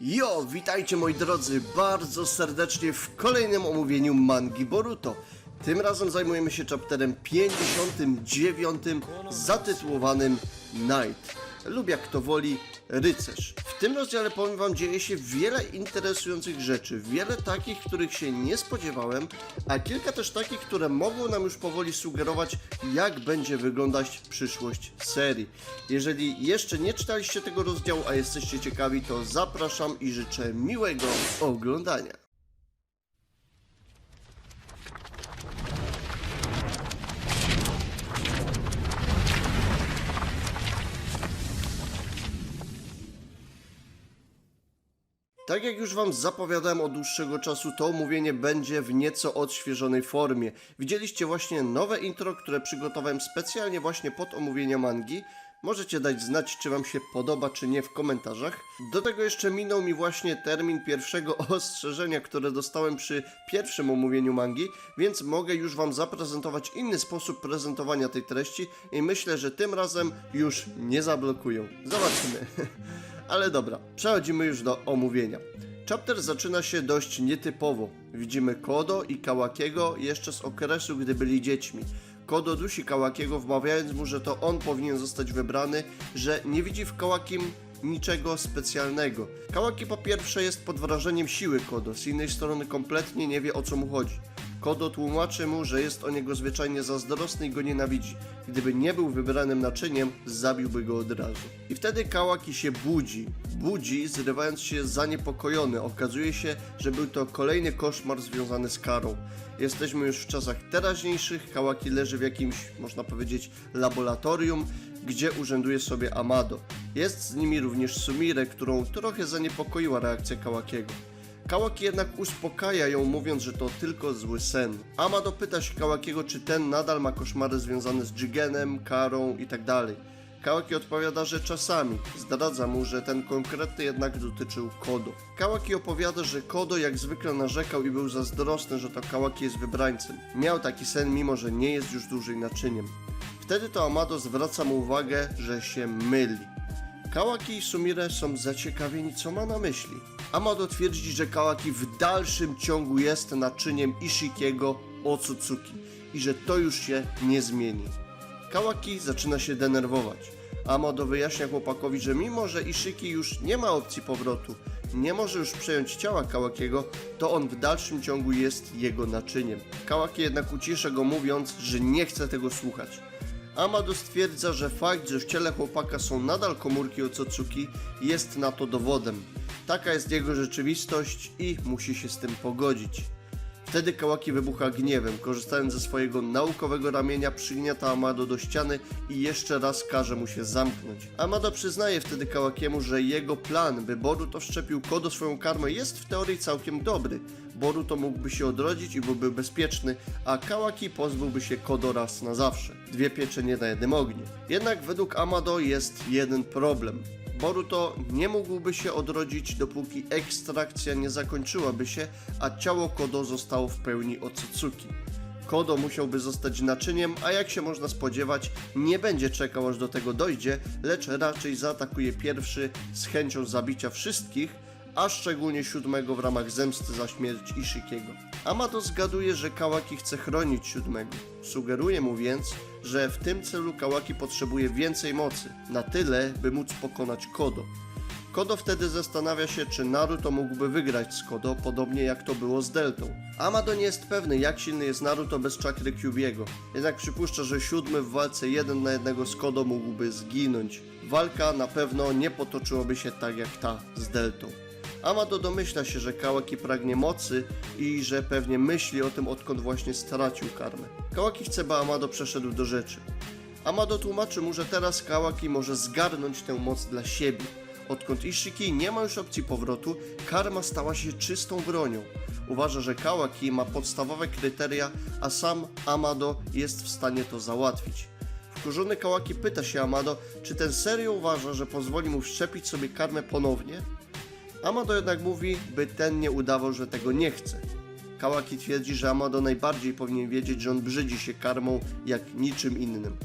Jo, witajcie moi drodzy bardzo serdecznie w kolejnym omówieniu mangi Boruto. Tym razem zajmujemy się chapterem 59 zatytułowanym Night lub jak to woli rycerz. W tym rozdziale powiem wam dzieje się wiele interesujących rzeczy, wiele takich, których się nie spodziewałem, a kilka też takich, które mogą nam już powoli sugerować, jak będzie wyglądać przyszłość serii. Jeżeli jeszcze nie czytaliście tego rozdziału, a jesteście ciekawi, to zapraszam i życzę miłego oglądania. Tak jak już Wam zapowiadałem od dłuższego czasu, to omówienie będzie w nieco odświeżonej formie. Widzieliście właśnie nowe intro, które przygotowałem specjalnie właśnie pod omówienie mangi. Możecie dać znać, czy Wam się podoba, czy nie w komentarzach. Do tego jeszcze minął mi właśnie termin pierwszego ostrzeżenia, które dostałem przy pierwszym omówieniu mangi, więc mogę już Wam zaprezentować inny sposób prezentowania tej treści i myślę, że tym razem już nie zablokują. Zobaczymy. Ale dobra, przechodzimy już do omówienia. Chapter zaczyna się dość nietypowo. Widzimy Kodo i Kawakiego jeszcze z okresu, gdy byli dziećmi. Kodo dusi Kawakiego, wmawiając mu, że to on powinien zostać wybrany, że nie widzi w Kawakim niczego specjalnego. Kawaki po pierwsze jest pod wrażeniem siły Kodo, z innej strony kompletnie nie wie o co mu chodzi. Kodo tłumaczy mu, że jest o niego zwyczajnie zazdrosny i go nienawidzi. Gdyby nie był wybranym naczyniem, zabiłby go od razu. I wtedy Kałaki się budzi. Budzi, zrywając się zaniepokojony. Okazuje się, że był to kolejny koszmar związany z karą. Jesteśmy już w czasach teraźniejszych. Kałaki leży w jakimś, można powiedzieć, laboratorium, gdzie urzęduje sobie Amado. Jest z nimi również Sumire, którą trochę zaniepokoiła reakcja Kałakiego. Kałaki jednak uspokaja ją, mówiąc, że to tylko zły sen. Amado pyta się Kałakiego, czy ten nadal ma koszmary związane z Jigenem, karą itd. Kałaki odpowiada, że czasami. Zdradza mu, że ten konkretny jednak dotyczył Kodo. Kałaki opowiada, że Kodo jak zwykle narzekał i był zazdrosny, że to Kałaki jest wybrańcem. Miał taki sen, mimo że nie jest już dłużej naczyniem. Wtedy to Amado zwraca mu uwagę, że się myli. Kałaki i Sumire są zaciekawieni, co ma na myśli. Amado twierdzi, że Kałaki w dalszym ciągu jest naczyniem Ishikiego Otsutsuki i że to już się nie zmieni. Kałaki zaczyna się denerwować. Amado wyjaśnia chłopakowi, że mimo, że Ishiki już nie ma opcji powrotu, nie może już przejąć ciała Kałakiego, to on w dalszym ciągu jest jego naczyniem. Kałaki jednak ucisza go mówiąc, że nie chce tego słuchać. Amado stwierdza, że fakt, że w ciele chłopaka są nadal komórki Otsutsuki jest na to dowodem. Taka jest jego rzeczywistość i musi się z tym pogodzić. Wtedy Kałaki wybucha gniewem, korzystając ze swojego naukowego ramienia przygniata Amado do ściany i jeszcze raz każe mu się zamknąć. Amado przyznaje wtedy Kałakiemu, że jego plan, by Boruto wszczepił Kodo swoją karmę jest w teorii całkiem dobry. Boruto mógłby się odrodzić i byłby bezpieczny, a Kałaki pozbyłby się Kodo raz na zawsze. Dwie piecze nie na jednym ogniu. Jednak według Amado jest jeden problem. Boruto nie mógłby się odrodzić, dopóki ekstrakcja nie zakończyłaby się, a ciało Kodo zostało w pełni Otsutsuki. Kodo musiałby zostać naczyniem, a jak się można spodziewać, nie będzie czekał aż do tego dojdzie, lecz raczej zaatakuje pierwszy z chęcią zabicia wszystkich, a szczególnie siódmego w ramach zemsty za śmierć Ishikiego. Amato zgaduje, że Kałaki chce chronić siódmego. Sugeruje mu więc, że w tym celu Kałaki potrzebuje więcej mocy, na tyle, by móc pokonać Kodo. Kodo wtedy zastanawia się, czy Naruto mógłby wygrać z Kodo, podobnie jak to było z Deltą. Amado nie jest pewny, jak silny jest Naruto bez czakry Kyubiego, jednak przypuszcza, że siódmy w walce jeden na jednego z Kodo mógłby zginąć. Walka na pewno nie potoczyłaby się tak jak ta z Deltą. Amado domyśla się, że Kałaki pragnie mocy i że pewnie myśli o tym, odkąd właśnie stracił karmę. Kałaki chce, by Amado przeszedł do rzeczy. Amado tłumaczy mu, że teraz Kałaki może zgarnąć tę moc dla siebie. Odkąd Ishiki nie ma już opcji powrotu, karma stała się czystą bronią. Uważa, że Kałaki ma podstawowe kryteria, a sam Amado jest w stanie to załatwić. Wkurzony Kałaki pyta się Amado, czy ten serio uważa, że pozwoli mu wszczepić sobie karmę ponownie? Amado jednak mówi, by ten nie udawał, że tego nie chce. Kałaki twierdzi, że Amado najbardziej powinien wiedzieć, że on brzydzi się karmą jak niczym innym.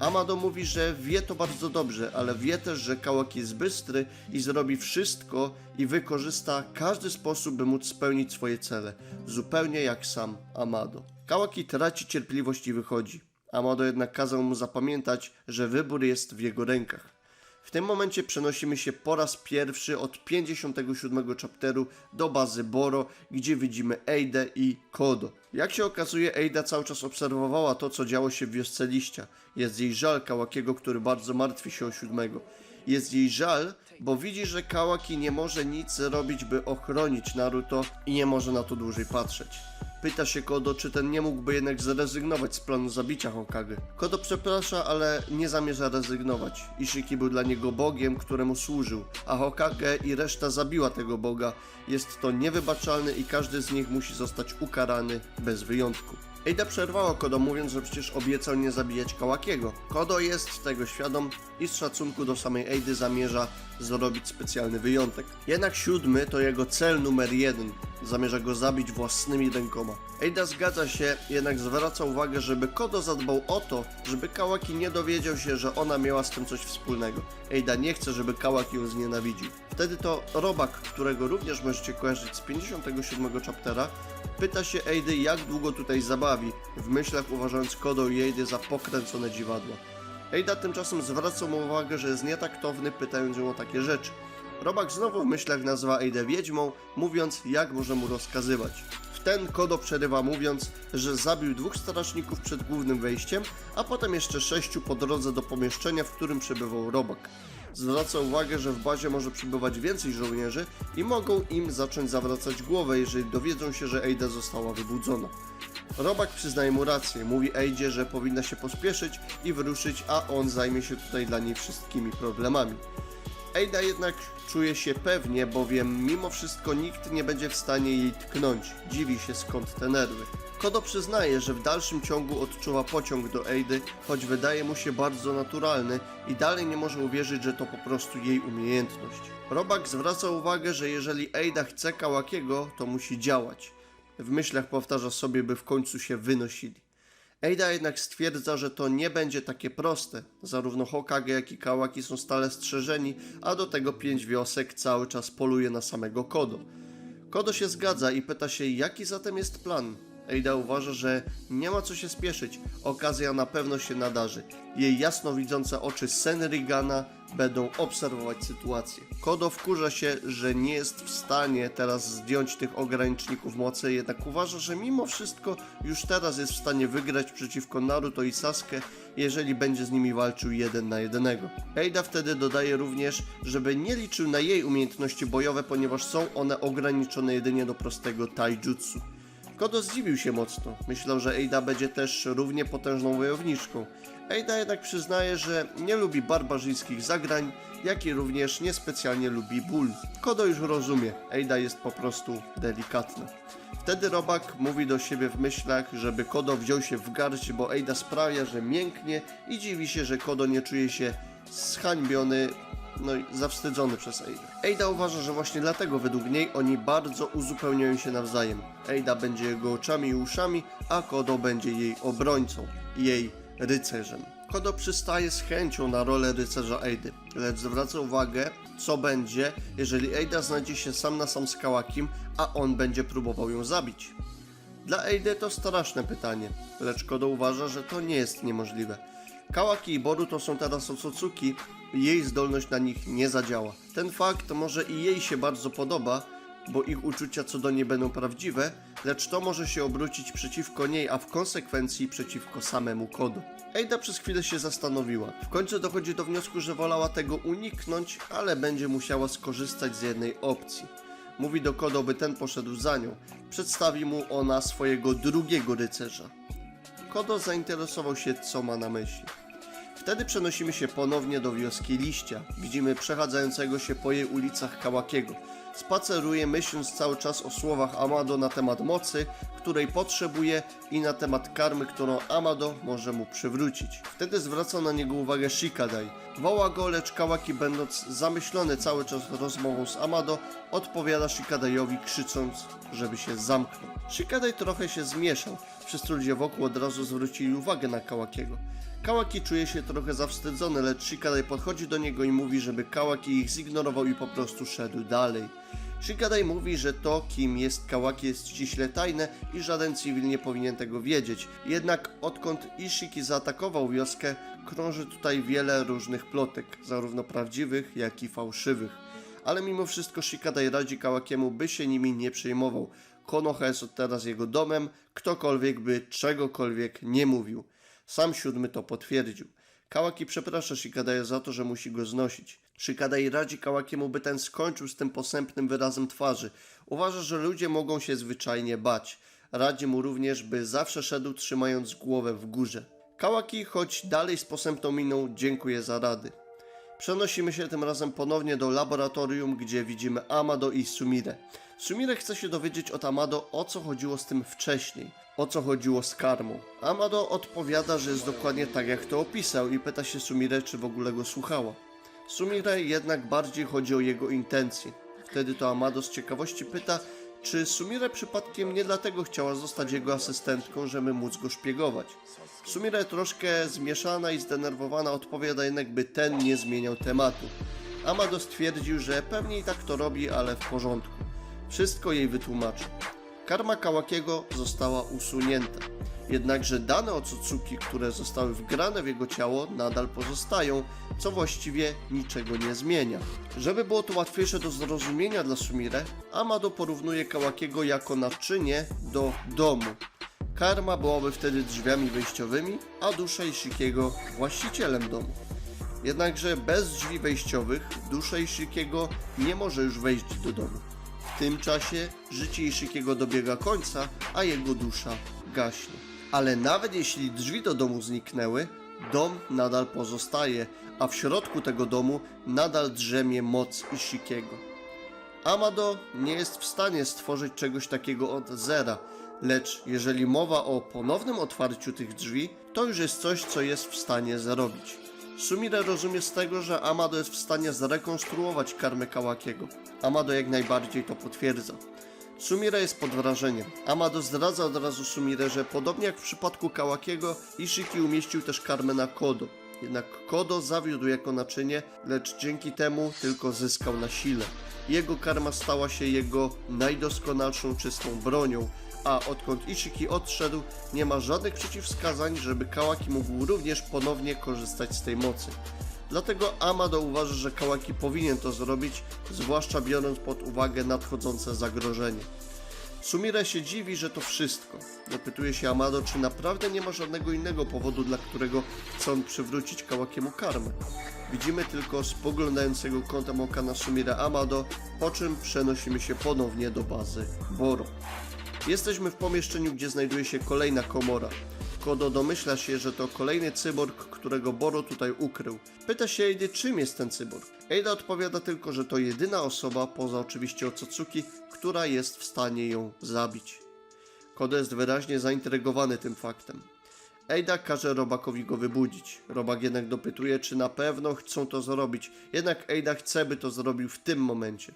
Amado mówi, że wie to bardzo dobrze, ale wie też, że Kałaki jest bystry i zrobi wszystko i wykorzysta każdy sposób, by móc spełnić swoje cele. Zupełnie jak sam Amado. Kałaki traci cierpliwość i wychodzi. Amado jednak kazał mu zapamiętać, że wybór jest w jego rękach. W tym momencie przenosimy się po raz pierwszy od 57 chapteru do bazy Boro, gdzie widzimy Eidę i Kodo. Jak się okazuje, Eida cały czas obserwowała to, co działo się w wiosce liścia. Jest jej żal Kałakiego, który bardzo martwi się o siódmego. Jest jej żal, bo widzi, że Kałaki nie może nic zrobić, by ochronić Naruto i nie może na to dłużej patrzeć. Pyta się Kodo, czy ten nie mógłby jednak zrezygnować z planu zabicia Hokage. Kodo przeprasza, ale nie zamierza rezygnować. Ishiki był dla niego bogiem, któremu służył, a Hokage i reszta zabiła tego boga. Jest to niewybaczalne i każdy z nich musi zostać ukarany bez wyjątku. Eida przerwała Kodo mówiąc, że przecież obiecał nie zabijać Kałakiego. Kodo jest tego świadom i z szacunku do samej Eidy zamierza zrobić specjalny wyjątek. Jednak siódmy to jego cel numer jeden. Zamierza go zabić własnymi rękoma. Eida zgadza się, jednak zwraca uwagę, żeby Kodo zadbał o to, żeby Kałaki nie dowiedział się, że ona miała z tym coś wspólnego. Eida nie chce, żeby Kałaki ją znienawidził. Wtedy to Robak, którego również możecie kojarzyć z 57 chaptera, pyta się Eidy, jak długo tutaj zabawi, w myślach uważając Kodo i Eidy za pokręcone dziwadła. Eida tymczasem zwraca mu uwagę, że jest nietaktowny, pytając ją o takie rzeczy. Robak znowu w myślach nazywa Eidę wiedźmą, mówiąc, jak może mu rozkazywać. Ten Kodo przerywa mówiąc, że zabił dwóch strażników przed głównym wejściem, a potem jeszcze sześciu po drodze do pomieszczenia, w którym przebywał Robak. Zwraca uwagę, że w bazie może przybywać więcej żołnierzy i mogą im zacząć zawracać głowę, jeżeli dowiedzą się, że Eida została wybudzona. Robak przyznaje mu rację, mówi Eidzie, że powinna się pospieszyć i wyruszyć, a on zajmie się tutaj dla niej wszystkimi problemami. Eida jednak czuje się pewnie, bowiem mimo wszystko nikt nie będzie w stanie jej tknąć. Dziwi się skąd te nerwy. Kodo przyznaje, że w dalszym ciągu odczuwa pociąg do Eidy, choć wydaje mu się bardzo naturalny i dalej nie może uwierzyć, że to po prostu jej umiejętność. Robak zwraca uwagę, że jeżeli Eida chce Kałakiego, to musi działać. W myślach powtarza sobie, by w końcu się wynosili. Eida jednak stwierdza, że to nie będzie takie proste. Zarówno Hokage, jak i Kałaki są stale strzeżeni, a do tego pięć wiosek cały czas poluje na samego Kodo. Kodo się zgadza i pyta się, jaki zatem jest plan. Eida uważa, że nie ma co się spieszyć, okazja na pewno się nadarzy. Jej jasno widzące oczy Senrigana będą obserwować sytuację. Kodo wkurza się, że nie jest w stanie teraz zdjąć tych ograniczników mocy, jednak uważa, że mimo wszystko już teraz jest w stanie wygrać przeciwko Naruto i Sasuke, jeżeli będzie z nimi walczył jeden na jednego. Eida wtedy dodaje również, żeby nie liczył na jej umiejętności bojowe, ponieważ są one ograniczone jedynie do prostego taijutsu. Kodo zdziwił się mocno. Myślał, że Eida będzie też równie potężną wojowniczką. Eida jednak przyznaje, że nie lubi barbarzyńskich zagrań, jak i również niespecjalnie lubi ból. Kodo już rozumie, Eida jest po prostu delikatna. Wtedy Robak mówi do siebie w myślach, żeby Kodo wziął się w garść, bo Eida sprawia, że mięknie i dziwi się, że Kodo nie czuje się zhańbiony no i zawstydzony przez Eidę. Eida uważa, że właśnie dlatego według niej oni bardzo uzupełniają się nawzajem. Eida będzie jego oczami i uszami, a Kodo będzie jej obrońcą, jej rycerzem. Kodo przystaje z chęcią na rolę rycerza Eidy, lecz zwraca uwagę, co będzie, jeżeli Eida znajdzie się sam na sam z Kałakim, a on będzie próbował ją zabić. Dla Eidy to straszne pytanie, lecz Kodo uważa, że to nie jest niemożliwe. Kałaki i Boruto są teraz Otsutsuki jej zdolność na nich nie zadziała. Ten fakt może i jej się bardzo podoba, bo ich uczucia co do niej będą prawdziwe, lecz to może się obrócić przeciwko niej, a w konsekwencji przeciwko samemu Kodo. Eida przez chwilę się zastanowiła. W końcu dochodzi do wniosku, że wolała tego uniknąć, ale będzie musiała skorzystać z jednej opcji. Mówi do Kodo, by ten poszedł za nią. Przedstawi mu ona swojego drugiego rycerza. Kodo zainteresował się, co ma na myśli. Wtedy przenosimy się ponownie do wioski Liścia. Widzimy przechadzającego się po jej ulicach Kałakiego. Spaceruje myśląc cały czas o słowach Amado na temat mocy, której potrzebuje i na temat karmy, którą Amado może mu przywrócić. Wtedy zwraca na niego uwagę Shikadai. Woła go, lecz Kawaki będąc zamyślony cały czas rozmową z Amado, odpowiada Shikadaiowi krzycząc, żeby się zamknął. Shikadai trochę się zmieszał. Wszyscy ludzie wokół od razu zwrócili uwagę na Kałakiego. Kawaki czuje się trochę zawstydzony, lecz Shikadai podchodzi do niego i mówi, żeby Kawaki ich zignorował i po prostu szedł dalej. Shikadai mówi, że to, kim jest Kawaki jest ściśle tajne i żaden cywil nie powinien tego wiedzieć. Jednak odkąd Ishiki zaatakował wioskę, krąży tutaj wiele różnych plotek, zarówno prawdziwych, jak i fałszywych. Ale mimo wszystko Shikadai radzi Kawakiemu, by się nimi nie przejmował. Konoha jest od teraz jego domem, ktokolwiek by czegokolwiek nie mówił. Sam siódmy to potwierdził. Kawaki przeprasza Shikadaja za to, że musi go znosić. Shikadai radzi Kawakiemu, by ten skończył z tym posępnym wyrazem twarzy. Uważa, że ludzie mogą się zwyczajnie bać. Radzi mu również, by zawsze szedł trzymając głowę w górze. Kawaki, choć dalej z posępną miną, dziękuję za rady. Przenosimy się tym razem ponownie do laboratorium, gdzie widzimy Amado i Sumire. Sumire chce się dowiedzieć od Amado, o co chodziło z tym wcześniej, o co chodziło z karmą. Amado odpowiada, że jest dokładnie tak, jak to opisał i pyta się Sumire, czy w ogóle go słuchała. Sumire jednak bardziej chodzi o jego intencje. Wtedy to Amado z ciekawości pyta, czy Sumire przypadkiem nie dlatego chciała zostać jego asystentką, żeby móc go szpiegować. Sumire troszkę zmieszana i zdenerwowana odpowiada jednak, by ten nie zmieniał tematu. Amado stwierdził, że pewnie i tak to robi, ale w porządku. Wszystko jej wytłumaczył. Karma Kawakiego została usunięta. Jednakże dane Otsutsuki, które zostały wgrane w jego ciało, nadal pozostają, co właściwie niczego nie zmienia. Żeby było to łatwiejsze do zrozumienia dla Sumire, Amado porównuje Kawakiego jako naczynie do domu. Karma byłaby wtedy drzwiami wejściowymi, a dusza Ishikiego właścicielem domu. Jednakże bez drzwi wejściowych dusza Ishikiego nie może już wejść do domu. W tym czasie życie Ishikiego dobiega końca, a jego dusza gaśnie. Ale nawet jeśli drzwi do domu zniknęły, dom nadal pozostaje, a w środku tego domu nadal drzemie moc Ishikiego. Amado nie jest w stanie stworzyć czegoś takiego od zera, lecz jeżeli mowa o ponownym otwarciu tych drzwi, to już jest coś, co jest w stanie zrobić. Sumire rozumie z tego, że Amado jest w stanie zrekonstruować karmę Kawakiego. Amado jak najbardziej to potwierdza. Sumire jest pod wrażeniem. Amado zdradza od razu Sumire, że podobnie jak w przypadku Kawakiego, Ishiki umieścił też karmę na Kodo. Jednak Kodo zawiódł jako naczynie, lecz dzięki temu tylko zyskał na sile. Jego karma stała się jego najdoskonalszą czystą bronią, a odkąd Ishiki odszedł, nie ma żadnych przeciwwskazań, żeby Kawaki mógł również ponownie korzystać z tej mocy. Dlatego Amado uważa, że Kawaki powinien to zrobić, zwłaszcza biorąc pod uwagę nadchodzące zagrożenie. Sumire się dziwi, że to wszystko. Zapytuje się Amado, czy naprawdę nie ma żadnego innego powodu, dla którego chce on przywrócić Kawakiemu karmę. Widzimy tylko spoglądającego kątem oka na Sumire Amado, po czym przenosimy się ponownie do bazy Boro. Jesteśmy w pomieszczeniu, gdzie znajduje się kolejna komora. Kodo domyśla się, że to kolejny cyborg, którego Boro tutaj ukrył. Pyta się Eidy, czym jest ten cyborg. Eida odpowiada tylko, że to jedyna osoba, poza oczywiście Otsutsuki, która jest w stanie ją zabić. Kodo jest wyraźnie zaintrygowany tym faktem. Eida każe Robakowi go wybudzić. Robak jednak dopytuje, czy na pewno chcą to zrobić, jednak Eida chce, by to zrobił w tym momencie.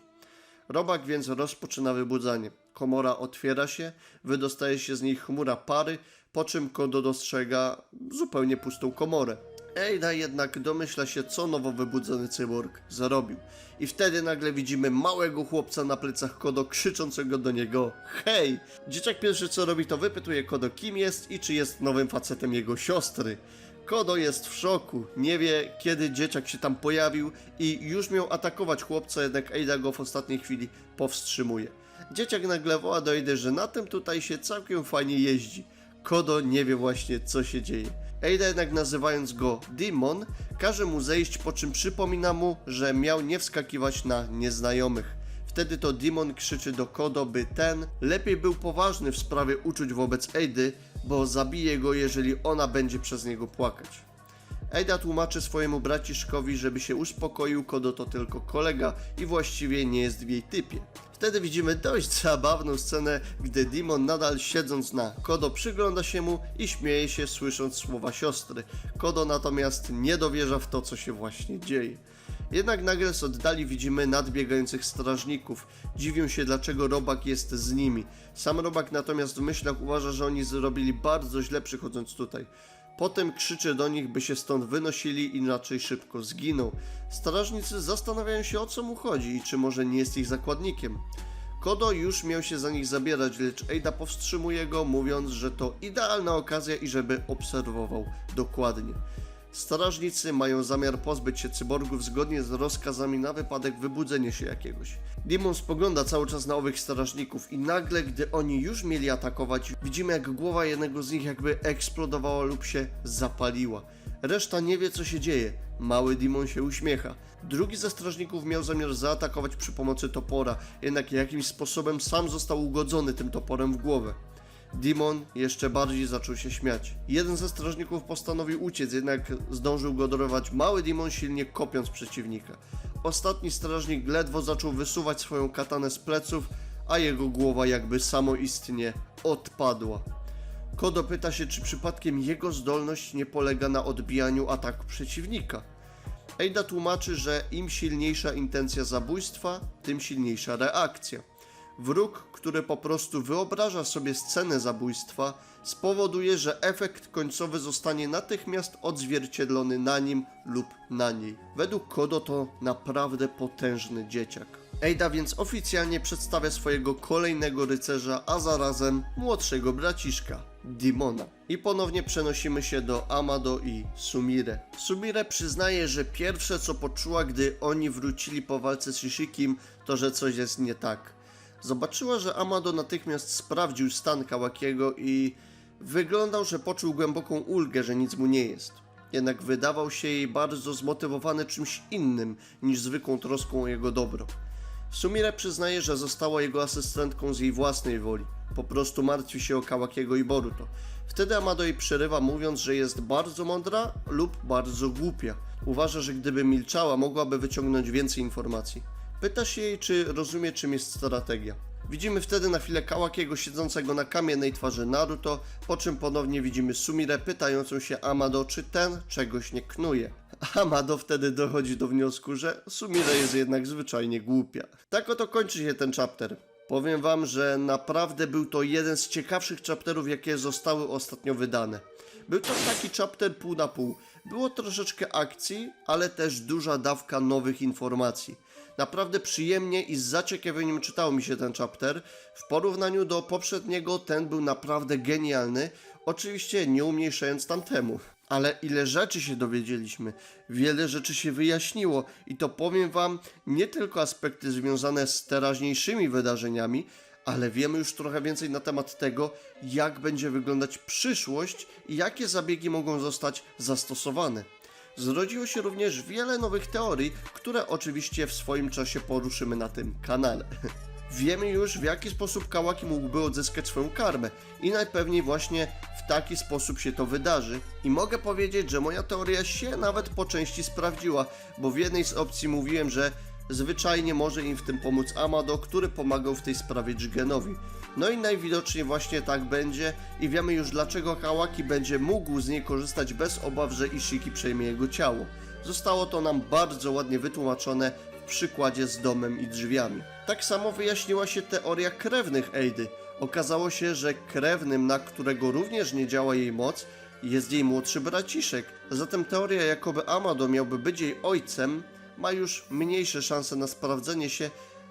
Robak więc rozpoczyna wybudzanie. Komora otwiera się, wydostaje się z niej chmura pary, po czym Kodo dostrzega zupełnie pustą komorę. Eida jednak domyśla się, co nowo wybudzony cyborg zrobił. I wtedy nagle widzimy małego chłopca na plecach Kodo krzyczącego do niego Hej! Dzieciak pierwszy co robi to wypytuje Kodo kim jest i czy jest nowym facetem jego siostry. Kodo jest w szoku, nie wie kiedy dzieciak się tam pojawił i już miał atakować chłopca, jednak Eida go w ostatniej chwili powstrzymuje. Dzieciak nagle woła do Eidy, że na tym tutaj się całkiem fajnie jeździ. Kodo nie wie właśnie co się dzieje. Eida jednak nazywając go Demon, każe mu zejść, po czym przypomina mu, że miał nie wskakiwać na nieznajomych. Wtedy to Demon krzyczy do Kodo, by ten lepiej był poważny w sprawie uczuć wobec Eidy, bo zabije go, jeżeli ona będzie przez niego płakać. Eida tłumaczy swojemu braciszkowi, żeby się uspokoił, Kodo to tylko kolega i właściwie nie jest w jej typie. Wtedy widzimy dość zabawną scenę, gdy Demon nadal siedząc na Kodo przygląda się mu i śmieje się słysząc słowa siostry. Kodo natomiast nie dowierza w to, co się właśnie dzieje. Jednak nagle z oddali widzimy nadbiegających strażników. Dziwią się, dlaczego Robak jest z nimi. Sam Robak natomiast w myślach uważa, że oni zrobili bardzo źle przychodząc tutaj. Potem krzyczy do nich, by się stąd wynosili, inaczej szybko zginą. Strażnicy zastanawiają się o co mu chodzi i czy może nie jest ich zakładnikiem. Kodo już miał się za nich zabierać, lecz Eida powstrzymuje go, mówiąc, że to idealna okazja i żeby obserwował dokładnie. Strażnicy mają zamiar pozbyć się cyborgów zgodnie z rozkazami na wypadek wybudzenia się jakiegoś. Demon spogląda cały czas na owych strażników i nagle, gdy oni już mieli atakować, widzimy jak głowa jednego z nich jakby eksplodowała lub się zapaliła. Reszta nie wie co się dzieje. Mały Demon się uśmiecha. Drugi ze strażników miał zamiar zaatakować przy pomocy topora, jednak jakimś sposobem sam został ugodzony tym toporem w głowę. Dimon jeszcze bardziej zaczął się śmiać. Jeden ze strażników postanowił uciec, jednak zdążył go dorwać mały Dimon silnie kopiąc przeciwnika. Ostatni strażnik ledwo zaczął wysuwać swoją katanę z pleców, a jego głowa jakby samoistnie odpadła. Kodo pyta się, czy przypadkiem jego zdolność nie polega na odbijaniu ataku przeciwnika. Eida tłumaczy, że im silniejsza intencja zabójstwa, tym silniejsza reakcja. Wróg, który po prostu wyobraża sobie scenę zabójstwa, spowoduje, że efekt końcowy zostanie natychmiast odzwierciedlony na nim lub na niej. Według Kodo to naprawdę potężny dzieciak. Eida więc oficjalnie przedstawia swojego kolejnego rycerza, a zarazem młodszego braciszka, Dimona. I ponownie przenosimy się do Amado i Sumire. Sumire przyznaje, że pierwsze co poczuła, gdy oni wrócili po walce z Shishikim, to że coś jest nie tak. Zobaczyła, że Amado natychmiast sprawdził stan Kawakiego i wyglądał, że poczuł głęboką ulgę, że nic mu nie jest. Jednak wydawał się jej bardzo zmotywowany czymś innym niż zwykłą troską o jego dobro. Sumire przyznaje, że została jego asystentką z jej własnej woli. Po prostu martwi się o Kawakiego i Boruto. Wtedy Amado jej przerywa, mówiąc, że jest bardzo mądra lub bardzo głupia. Uważa, że gdyby milczała, mogłaby wyciągnąć więcej informacji. Pyta się jej, czy rozumie, czym jest strategia. Widzimy wtedy na chwilę Kawakiego siedzącego na kamiennej twarzy Naruto, po czym ponownie widzimy Sumire pytającą się Amado, czy ten czegoś nie knuje. Amado wtedy dochodzi do wniosku, że Sumire jest jednak zwyczajnie głupia. Tak oto kończy się ten chapter. Powiem wam, że naprawdę był to jeden z ciekawszych chapterów, jakie zostały ostatnio wydane. Był to taki chapter pół na pół. Było troszeczkę akcji, ale też duża dawka nowych informacji. Naprawdę przyjemnie i z zaciekawieniem czytało mi się ten chapter. W porównaniu do poprzedniego ten był naprawdę genialny, oczywiście nie umniejszając tamtemu. Ale ile rzeczy się dowiedzieliśmy, wiele rzeczy się wyjaśniło i to powiem wam nie tylko aspekty związane z teraźniejszymi wydarzeniami, ale wiemy już trochę więcej na temat tego, jak będzie wyglądać przyszłość i jakie zabiegi mogą zostać zastosowane. Zrodziło się również wiele nowych teorii, które oczywiście w swoim czasie poruszymy na tym kanale. Wiemy już w jaki sposób Kałaki mógłby odzyskać swoją karmę i najpewniej właśnie w taki sposób się to wydarzy. I mogę powiedzieć, że moja teoria się nawet po części sprawdziła, bo w jednej z opcji mówiłem, że zwyczajnie może im w tym pomóc Amado, który pomagał w tej sprawie Jigenowi. No i najwidoczniej właśnie tak będzie i wiemy już dlaczego Kałaki będzie mógł z niej korzystać bez obaw, że Ishiki przejmie jego ciało. Zostało to nam bardzo ładnie wytłumaczone w przykładzie z domem i drzwiami. Tak samo wyjaśniła się teoria krewnych Eidy. Okazało się, że krewnym, na którego również nie działa jej moc, jest jej młodszy braciszek. Zatem teoria, jakoby Amado miałby być jej ojcem, ma już mniejsze szanse na sprawdzenie się,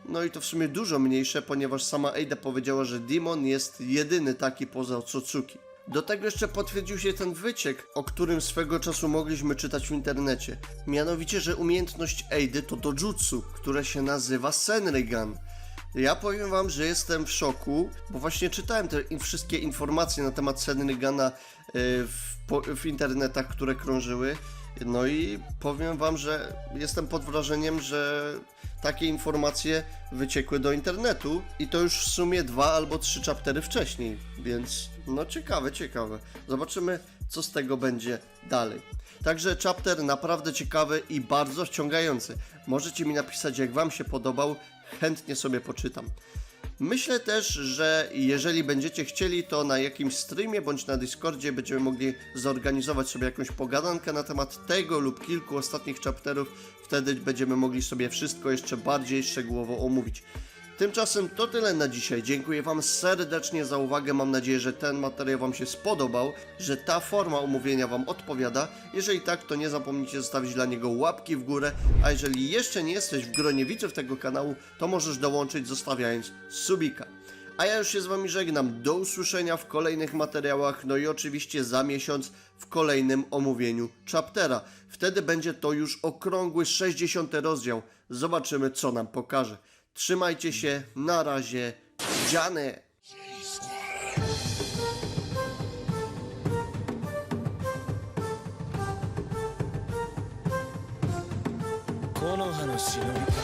no i to w sumie dużo mniejsze, ponieważ sama Eida powiedziała, że Demon jest jedyny taki poza Otsutsuki. Do tego jeszcze potwierdził się ten wyciek, o którym swego czasu mogliśmy czytać w internecie. Mianowicie, że umiejętność Eidy to dojutsu, które się nazywa Senrigan. Ja powiem wam, że jestem w szoku, bo właśnie czytałem te wszystkie informacje na temat Senrigana y, w, w internetach, które krążyły. No i powiem wam, że jestem pod wrażeniem, że takie informacje wyciekły do internetu i to już w sumie dwa albo trzy chaptery wcześniej, więc no ciekawe, ciekawe. Zobaczymy, co z tego będzie dalej. Także chapter naprawdę ciekawy i bardzo wciągający. Możecie mi napisać, jak wam się podobał, chętnie sobie poczytam. Myślę też, że jeżeli będziecie chcieli, to na jakimś streamie bądź na Discordzie będziemy mogli zorganizować sobie jakąś pogadankę na temat tego lub kilku ostatnich chapterów. Wtedy będziemy mogli sobie wszystko jeszcze bardziej szczegółowo omówić. Tymczasem to tyle na dzisiaj. Dziękuję Wam serdecznie za uwagę. Mam nadzieję, że ten materiał Wam się spodobał, że ta forma omówienia Wam odpowiada. Jeżeli tak, to nie zapomnijcie zostawić dla niego łapki w górę. A jeżeli jeszcze nie jesteś w gronie widzów tego kanału, to możesz dołączyć zostawiając subika. A ja już się z Wami żegnam. Do usłyszenia w kolejnych materiałach, no i oczywiście za miesiąc w kolejnym omówieniu chaptera. Wtedy będzie to już okrągły 60 rozdział. Zobaczymy, co nam pokaże. Trzymajcie się, na razie, dziane! No